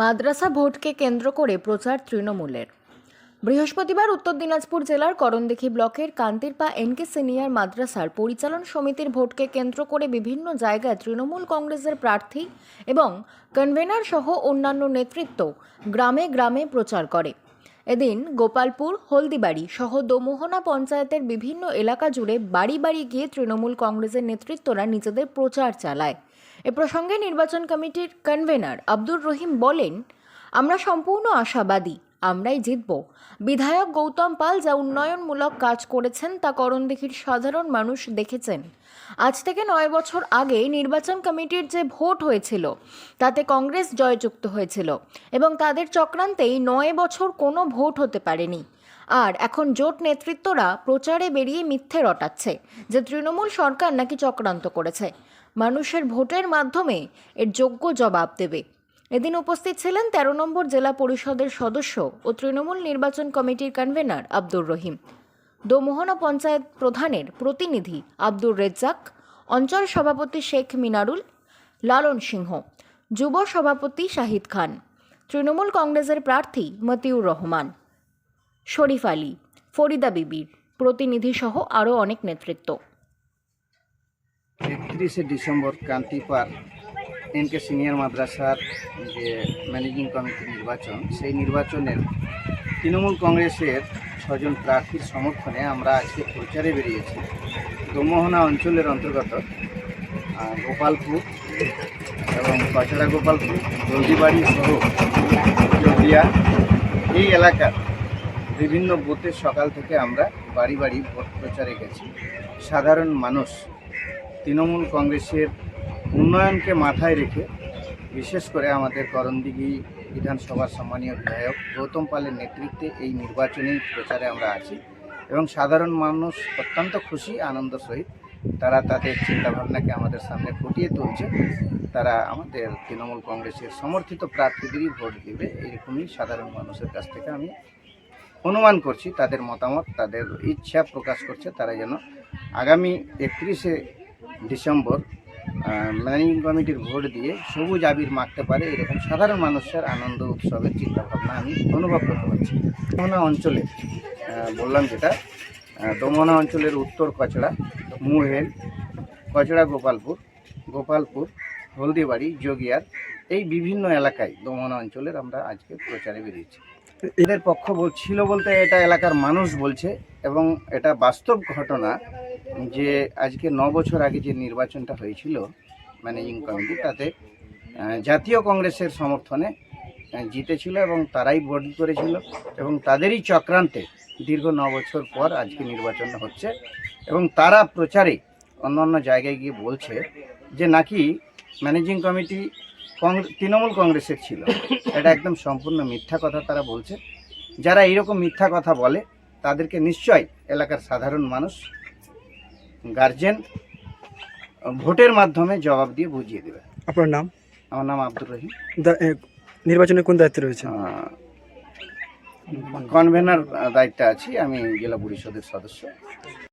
মাদ্রাসা ভোটকে কেন্দ্র করে প্রচার তৃণমূলের। বৃহস্পতিবার উত্তর দিনাজপুর জেলার করণদেখি ব্লকের কান্তিরপা এনকে সিনিয়র মাদ্রাসার পরিচালন সমিতির ভোটকে কেন্দ্র করে বিভিন্ন জায়গায় তৃণমূল কংগ্রেসের প্রার্থী এবং কনভেনার সহ অন্যান্য নেতৃত্ব গ্রামে গ্রামে প্রচার করে। এদিন গোপালপুর, হলদিবাড়ি সহ দোমোহনা পঞ্চায়েতের বিভিন্ন এলাকা জুড়ে বাড়ি বাড়ি গিয়ে তৃণমূল কংগ্রেসের নেতৃত্বরা নিজেদের প্রচার চালায়। এ প্রসঙ্গে নির্বাচন কমিটির কনভেনার আব্দুর রহিম বলেন, আমরা সম্পূর্ণ আশাবাদী, আমরাই জিতব। বিধায়ক গৌতম পাল যা উন্নয়নমূলক কাজ করেছেন তা করণদিঘির সাধারণ মানুষ দেখেছেন। আজ থেকে নয় বছর আগে নির্বাচন কমিটির যে ভোট হয়েছিল, তাতে কংগ্রেস জয়যুক্ত হয়েছিল এবং তাদের চক্রান্তেই নয় বছর কোনো ভোট হতে পারেনি। আর এখন জোট নেতৃত্বরা প্রচারে বেরিয়ে মিথ্যে রটাচ্ছে, যে তৃণমূল সরকার নাকি চক্রান্ত করেছে। মানুষের ভোটের মাধ্যমে এর যোগ্য জবাব দেবে। এদিন উপস্থিত ছিলেন তেরো নম্বর জেলা পরিষদের সদস্য ও তৃণমূল নির্বাচন কমিটির কনভেনার আব্দুর রহিম। দোমোহনা পঞ্চায়েত প্রধানের প্রতিনিধি আব্দুর রেজ্জাক, অঞ্চল সভাপতি শেখ মিনারুল, লালন সিংহ, যুব সভাপতি শাহিদ খান, তৃণমূল কংগ্রেসের প্রার্থী মতিউর রহমান। শরীফ আলী, ফরিদা বিবির প্রতিনিধি সহ আরও অনেক নেতৃত্ব। একত্রিশে ডিসেম্বর কান্তিপার এনকে সিনিয়র মাদ্রাসার যে ম্যানেজিং কমিটির নির্বাচন, সেই নির্বাচনের তৃণমূল কংগ্রেসের ছজন প্রার্থীর সমর্থনে আমরা আজকে প্রচারে বেরিয়েছি। দোমোহনা অঞ্চলের অন্তর্গত গোপালপুর এবং কচড়া গোপালপুর জলদিবাড়ি সহ জলদিয়া, এই এলাকার বিভিন্ন বুথে সকাল থেকে আমরা বাড়ি বাড়ি ভোট প্রচারে গেছি। সাধারণ মানুষ তৃণমূল কংগ্রেসের উন্নয়নকে মাথায় রেখে, বিশেষ করে আমাদের করণদিঘি বিধানসভার সম্মানীয় বিধায়ক গৌতম পালের নেতৃত্বে এই নির্বাচনী প্রচারে আমরা আছি এবং সাধারণ মানুষ অত্যন্ত খুশি, আনন্দ সহিত তারা তাদের চিন্তাভাবনাকে আমাদের সামনে ফুটিয়ে তুলছে। তারা আমাদের তৃণমূল কংগ্রেসের সমর্থিত প্রার্থীদেরই ভোট দেবে, এরকমই সাধারণ মানুষের কাছ থেকে আমি অনুমান করছি তাদের মতামত তাদের ইচ্ছা প্রকাশ করছে তারা যেন আগামী একত্রিশে ডিসেম্বর ম্যানেজিং কমিটির ভোট দিয়ে সবুজ আবির মাখতে পারে এরকম সাধারণ মানুষের আনন্দ উৎসবের চিন্তাভাবনা আমি অনুভব করতে পারছি। দমনা অঞ্চলে বললাম যেটা আহ, দমোহনা অঞ্চলের উত্তর কচড়া মুহেল কচড়া গোপালপুর গোপালপুর হলদিবাড়ি যোগিয়ার এই বিভিন্ন এলাকায় দমনা অঞ্চলের আমরা আজকে প্রচারে বেরিয়েছি। এদের পক্ষ বল- ছিল বলতে এটা এলাকার মানুষ বলছে এবং এটা বাস্তব ঘটনা যে আজকে ন বছর আগে যে নির্বাচনটা হয়েছিল ম্যানেজিং কমিটি, তাতে জাতীয় কংগ্রেসের সমর্থনে জিতেছিল এবং তারাই ভোট করেছিল এবং তাদেরই চক্রান্তে দীর্ঘ ন বছর পর আজকে নির্বাচন হচ্ছে এবং তারা প্রচারে অন্য অন্য জায়গায় গিয়ে বলছে যে নাকি ম্যানেজিং কমিটি তৃণমূল কংগ্রেসের ছিল। এটা একদম সম্পূর্ণ মিথ্যা কথা তারা বলছে। যারা এইরকম মিথ্যা কথা বলে তাদেরকে নিশ্চয় এলাকার সাধারণ মানুষ গার্জেন ভোটের মাধ্যমে জবাব দিয়ে বুঝিয়ে দেবে। আপনার নাম? আমার নাম আব্দুর রহিম। নির্বাচনে কোন দায়িত্বে রয়েছে কনভেনার দায়িত্বে আছি আমি জেলা পরিষদের সদস্য।